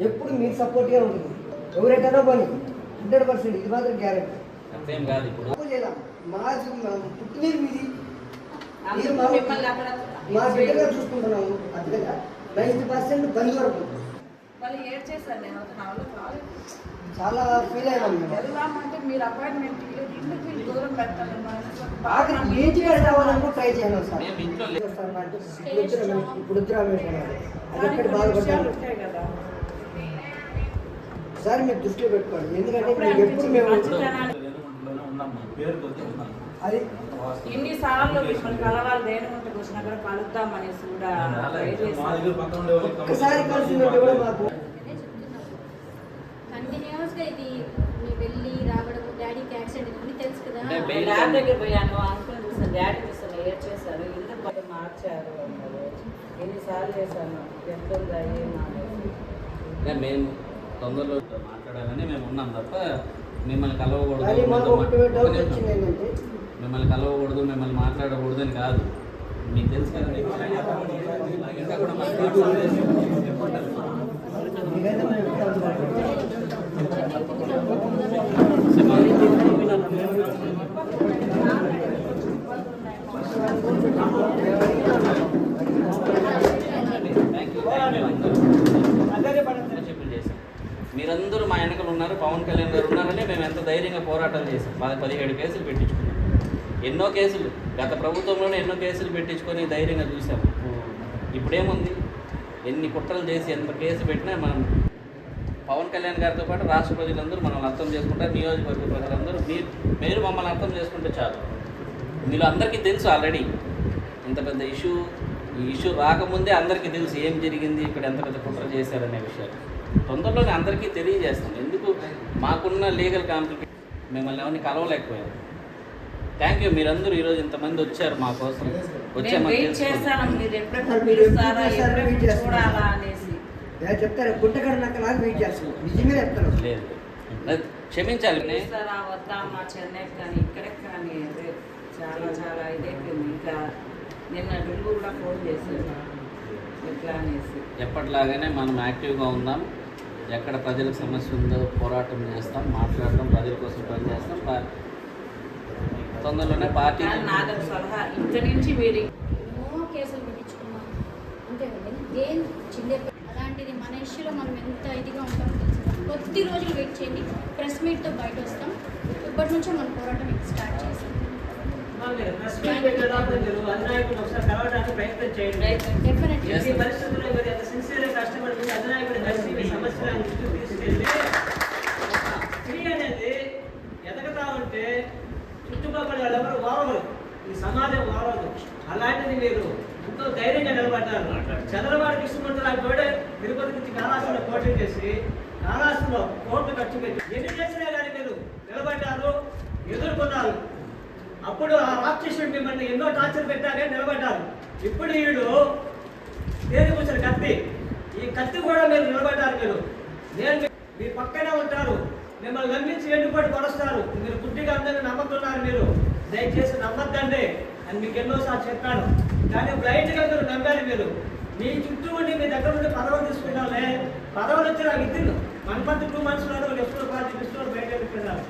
ఎప్పుడు మీకు సపోర్ట్గా ఉంటుంది. ఎవరైనా పోనీ. హండ్రెడ్ పర్సెంట్ ఇది మాత్రం గ్యారెంటీ. కాదు ఇప్పుడు. మనం పుట్టినది మీది. మా- మా బిడ్డగా చూసుకుంటున్నాము. అందుకని నైంటీ పర్సెంట్ బంద్ వరకు. చాలా ఫీల్ పెడతారు? ఆఖరి మీ రావాలని ట్రై చేయను సార్. ఇప్పుడు ఇప్పుడు అది ఎక్కడ ఉంటాయి కదా సార్ మీరు దృష్టిలో పెట్టుకోండి. ఎందుకంటే మీకు ఎప్పుడు మేము అది ఎన్నిసార్లు మిమ్మల్ని కలవాలి వచ్చినా కూడా కలుద్దామనేసి కూడా ఒక్కసారి కలిసిందంటే కూడా మాకు కంటిన్యూస్గా ఇది మీ వెళ్ళి రావడం డాడీకి యాక్సిడెంట్ తెలుసు కదా. ల్యాబ్ దగ్గర పోయాను చూసాను డాడీ చూసాను ఏడ్ చేశారు ఇల్లు పది మార్చారు ఎన్నిసార్లు చేశాను ఎంత ఉందా అనేసి. అంటే మేము తొందరలో మాట్లాడాలని మేము ఉన్నాం తప్ప మిమ్మల్ని కలవకూడదు మిమ్మల్ని కలవకూడదు మిమ్మల్ని మాట్లాడకూడదు అని కాదు. మీకు తెలుసు కదా ఇంకా కూడా. మీరందరూ ఉన్నారు పవన్ కళ్యాణ్ గారు ఉన్నారని మేము ఎంత ధైర్యంగా పోరాటాలు చేసాం మాది పదిహేడు కేసులు పెట్టించుకున్నాం. ఎన్నో కేసులు గత ప్రభుత్వంలోనే ఎన్నో కేసులు పెట్టించుకొని ధైర్యంగా చూసాం ఇప్పుడేముంది? ఎన్ని కుట్రలు చేసి ఎంత కేసు పెట్టినా మనం పవన్ కళ్యాణ్ గారితో పాటు రాష్ట్ర ప్రజలందరూ మనల్ని అర్థం చేసుకుంటారు నియోజకవర్గ ప్రజలందరూ మీరు మీరు మమ్మల్ని అర్థం చేసుకుంటే చాలు. మీరు అందరికీ తెలుసు ఆల్రెడీ. ఇంత పెద్ద ఇష్యూ ఈ ఇష్యూ రాకముందే అందరికీ తెలుసు ఏం జరిగింది ఇక్కడ ఎంత పెద్ద కుట్ర చేశారనే విషయాలు. తొందరలోనే అందరికీ తెలియజేస్తాం. ఎందుకు? మాకున్న లీగల్ కాంప్లికేషన్ మిమ్మల్ని ఎవరిని కలవలేకపోయాం థ్యాంక్ యూ మీరందరూ ఈరోజు ఇంతమంది వచ్చారు మా కోసం. వచ్చే నాకు వెయిట్ చేస్తాను నిజంగా చెప్తాను లేదు. క్షమించాలి. నే- పిలుస్తారా వద్దా మా చెన్నై కానీ కానీ చాలా చాలా ఇదైపోయింది ఇంకా నిన్న కూడా ఫోన్ ఎట్లా అనేసి. ఎప్పటిలాగానే మనం యాక్టివ్గా ఉందాం. ఎక్కడ ప్రజలకు సమస్య ఉందో పోరాటం చేస్తాం మాట్లాడతాం ప్రజల కోసం పనిచేస్తాం. తొందరలోనే పార్టీ నాదొక సలహా. ఇంక నుంచి మీరు ఎన్నో కేసులు పెట్టించుకున్నాం. అంతే కదండి దేని చిన్న అలాంటిది మన ఇష్యూలో మనం ఎంత ఇదిగా ఉంటామో తెలుసు. కదా. కొద్ది రోజులు వెయిట్ చేయండి. ప్రెస్ మీట్తో బయట వస్తాం ఇప్పటి నుంచే మన పోరాటం స్టార్ట్ చేస్తాం. అధినాయకుడు ఒకసారి కలవడానికి ప్రయత్నం చేయండి. ఈ పరిస్థితుల్లో మీరు ఎంత సిన్సియర్గా కష్టపడి మీ అధినాయకుడు కలిసి మీ సమస్యలను దృష్టికి తీసుకెళ్ళి స్త్రీ అనేది ఎదగతా ఉంటే చుట్టుపక్కల వాళ్ళెవరు వారవరు. ఈ సమాజం వారవదు. అలాంటిది మీరు ఎంతో ధైర్యంగా నిలబడ్డారు. చంద్రబాబు కృష్ణమంతులు తోడే తిరుపతి నుంచి కాళాశ్వరం పోటీ చేసి కాళాశ్వరంలో కోట్లు ఖర్చు పెట్టి ఎన్ని చేసినా కానీ మీరు నిలబడ్డారు ఎదుర్కొన్నారు. అప్పుడు ఆ రాక్షసుడు మిమ్మల్ని ఎన్నో టార్చర్ పెట్టారే నిలబడ్డారు ఇప్పుడు వీడు దేని కూర్చొని కత్తి. ఈ కత్తి కూడా మీరు నిలబడ్డారు మీరు. నేను మీ- పక్కనే ఉంటారు. మిమ్మల్ని నమ్మించి ఎన్నుకోటి కొడస్తారు మీరు పుట్టిగా అందరిని నమ్ముతున్నారు మీరు. దయచేసి నమ్మద్దండి అని మీకు ఎన్నోసార్లు చెప్పాను. కానీ బ్లైండ్గా మీరు నమ్మారు మీరు. మీ చుట్టూ ఉండి మీ దగ్గర ఉండి పదవులు తీసుకున్నాలే పదవులు వచ్చి నాకు ఇద్దరు వన్ మంత్ టూ మంత్స్లో లెఫ్ట్ పార్టీ లిస్టులో బయట వెళ్ళిపోయినారు.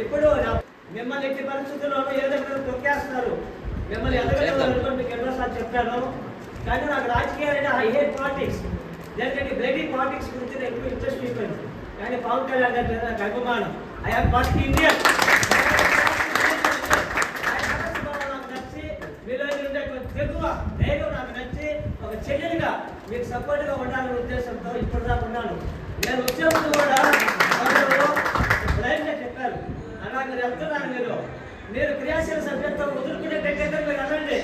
ఇప్పుడు నా- మిమ్మల్ని ఎట్టి పరిస్థితుల్లోనూ ఏదో ఒకటి తొక్కేస్తారు మిమ్మల్ని ఎదగలేదు మీకు ఎన్నోసార్లు చెప్పాను. కానీ నాకు రాజకీయాలు అంటే ఐ హేట్ పాలిటిక్స్ ఎందుకంటే బ్లడీ పాలిటిక్స్ గురించి నేను ఎక్కువ ఇంట్రెస్ట్ చూపాను కానీ పవన్ కళ్యాణ్ గారి మీద నాకు అభిమానం. ఐ హావ్ పార్టీ ఇండియన్ ధైర్యం నాకు నచ్చి ఒక చెల్లెలుగా మీకు సపోర్ట్గా ఉండాలనే ఉద్దేశంతో ఇప్పుడు దాకా ఉన్నాను నేను వచ్చేప్పుడు కూడా అందరూ లైన్గా చెప్పారు అలా మీరు వెళ్తున్నారు మీరు మీరు క్రియాశీల సభ్యత్వం వదులుకునేటట్టయితే మీరు వెళ్ళండి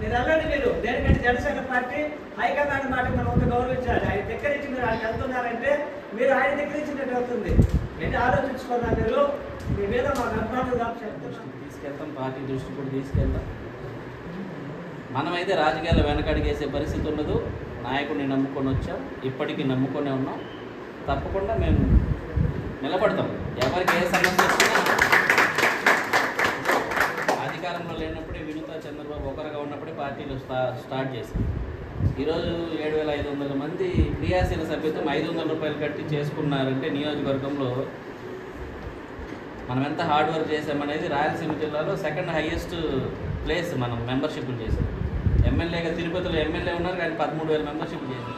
మీరు వెళ్ళండి మీరు దేనికంటే జనసేన పార్టీ హైకమాండ్ మాట మనం ఒక గౌరవించాలి. ఆయన దగ్గర నుంచి మీరు ఆయన వెళ్తున్నారంటే మీరు ఆయన దగ్గర ఇచ్చినట్టు అవుతుంది ఏంటి? ఆలోచించుకున్నా మీరు? మీ మీద మాకు అభిమానులు కాబట్టి తీసుకెళ్తాం పార్టీ దృష్టి కూడా తీసుకెళ్తాం. మనమైతే రాజకీయాలు వెనకడిగేసే పరిస్థితి ఉండదు. నాయకుడిని నమ్ముకొని వచ్చాం. ఇప్పటికీ నమ్ముకొనే ఉన్నాం. తప్పకుండా మేము నిలబడతాం. ఎవరికి ఏ సమస్య వచ్చినా అధికారంలో లేనప్పుడే వినుత చంద్రబాబు ఒకరుగా ఉన్నప్పుడే పార్టీలు స్టా స్టార్ట్ చేశాం ఈరోజు ఏడు వేల ఐదు వందల మంది క్రియాశీల సభ్యత్వం ఐదు వందల రూపాయలు కట్టి చేసుకున్నారంటే నియోజకవర్గంలో మనం ఎంత హార్డ్ వర్క్ చేసామనేది రాయలసీమ జిల్లాలో సెకండ్ హైయెస్ట్ ప్లేస్ మనం మెంబర్షిప్లు చేసాం ఎమ్మెల్యేగా తిరుపతిలో ఎమ్మెల్యే ఉన్నారు కానీ పదమూడు వేల మెంబర్షిప్ చేసాం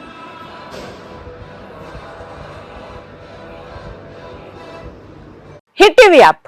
హిట్ టీవీ యాప్.